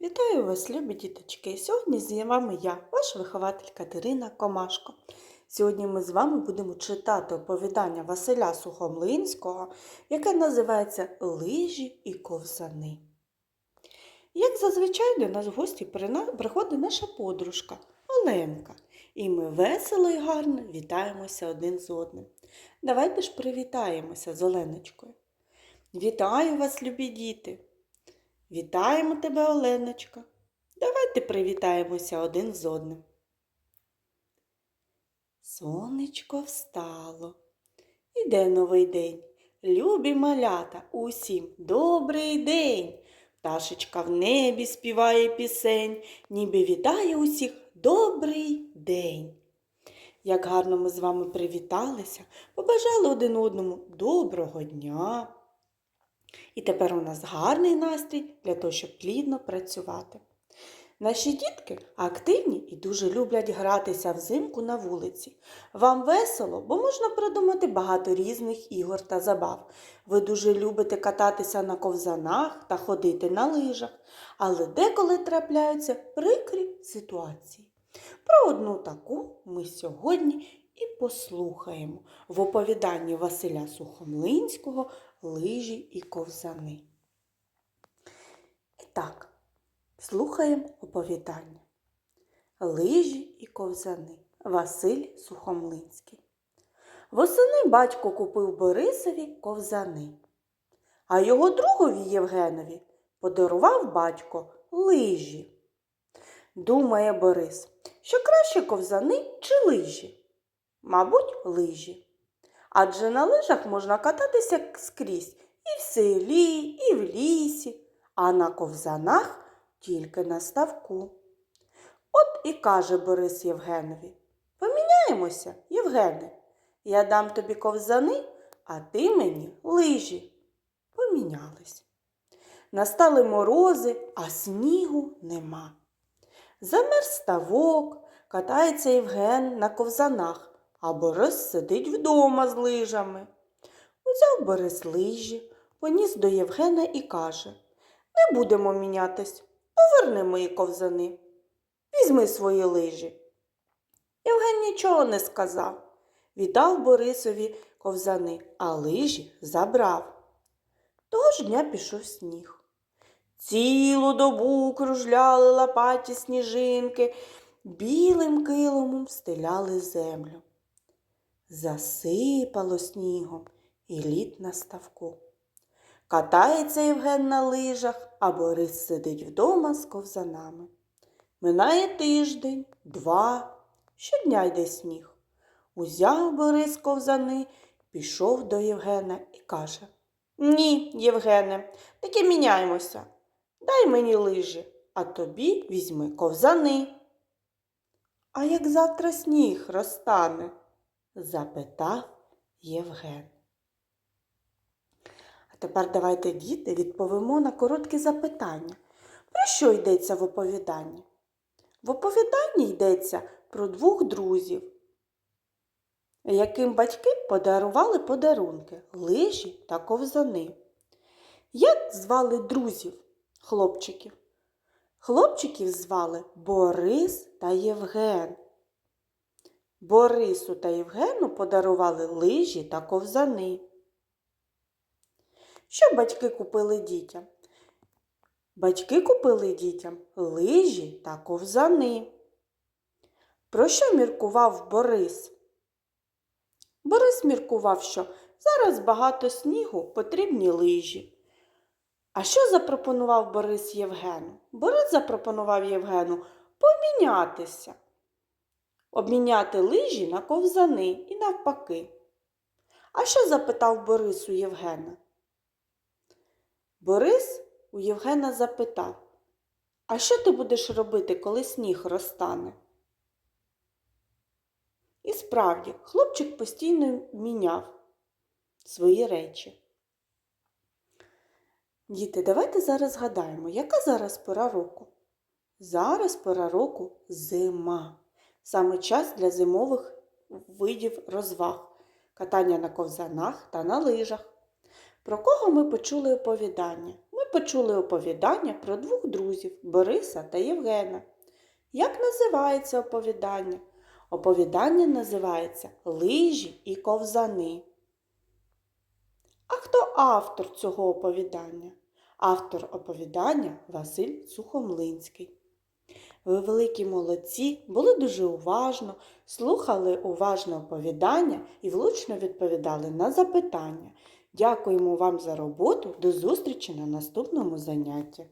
Вітаю вас, любі діточки! Сьогодні з вами я, ваша вихователь Катерина Комашко. Сьогодні ми з вами будемо читати оповідання Василя Сухомлинського, яке називається Лижі і ковзани. Як зазвичай до нас в гості приходить наша подружка Оленка, і ми весело і гарно вітаємося один з одним. Давайте ж привітаємося з Оленочкою. Вітаю вас, любі діти! Вітаємо тебе, Оленочка. Давайте привітаємося один з одним. Сонечко встало. Іде новий день. Любі малята, усім добрий день. Пташечка в небі співає пісень, ніби вітає усіх добрий день. Як гарно ми з вами привіталися, побажали один одному доброго дня. І тепер у нас гарний настрій для того, щоб плідно працювати. Наші дітки активні і дуже люблять гратися взимку на вулиці. Вам весело, бо можна придумати багато різних ігор та забав. Ви дуже любите кататися на ковзанах та ходити на лижах, але деколи трапляються прикрі ситуації. Про одну таку ми сьогодні і послухаємо в оповіданні Василя Сухомлинського лижі і ковзани. І так, слухаємо оповідання. Лижі і ковзани Василь Сухомлинський. Восени батько купив Борисові ковзани, а його другові Євгенові подарував батько лижі. Думає Борис, що краще ковзани чи лижі? Мабуть, лижі. Адже на лижах можна кататися скрізь і в селі, і в лісі, а на ковзанах тільки на ставку. От і каже Борис Євгенові Поміняємося, Євгене. Я дам тобі ковзани, а ти мені лижі. Помінялись. Настали морози, а снігу нема. Замерз ставок, катається Євген на ковзанах, а Борис сидить вдома з лижами. Узяв Борис лижі, поніс до Євгена і каже Не будемо мінятись, поверни мої ковзани. Візьми свої лижі. Євген нічого не сказав. Віддав Борисові ковзани, а лижі забрав. Того ж дня пішов сніг. Цілу добу кружляли лопаті сніжинки, білим килимом стеляли землю. Засипало снігом і лід на ставку. Катається Євген на лижах, а Борис сидить вдома з ковзанами. Минає тиждень, два, щодня йде сніг. Узяв Борис ковзани, пішов до Євгена і каже Ні, Євгене, таки міняємося. Дай мені лижі, а тобі візьми ковзани. А як завтра сніг розтане? Запитав Євген. А тепер давайте, діти, відповімо на короткі запитання. Про що йдеться в оповіданні? В оповіданні йдеться про двох друзів, яким батьки подарували подарунки лижі та ковзани. Як звали друзів хлопчиків? Хлопчиків звали Борис та Євген. Борису та Євгену подарували лижі та ковзани. Що батьки купили дітям? Батьки купили дітям лижі та ковзани. Про що міркував Борис? Борис міркував, що зараз багато снігу потрібні лижі. А що запропонував Борис Євгену? Борис запропонував Євгену помінятися, обміняти лижі на ковзани і навпаки. А що запитав Борис у Євгена? Борис у Євгена запитав, а що ти будеш робити, коли сніг розтане? І справді, хлопчик постійно міняв свої речі. Діти, давайте зараз згадаємо, яка зараз пора року? Зараз пора року зима. Саме час для зимових видів розваг, катання на ковзанах та на лижах. Про кого ми почули оповідання? Ми почули оповідання про двох друзів Бориса та Євгена. Як називається оповідання? Оповідання називається Лижі і ковзани. А хто автор цього оповідання? Автор оповідання Василь Сухомлинський. Ви великі молодці, були дуже уважно, слухали уважно оповідання і влучно відповідали на запитання. Дякуємо вам за роботу. До зустрічі на наступному занятті.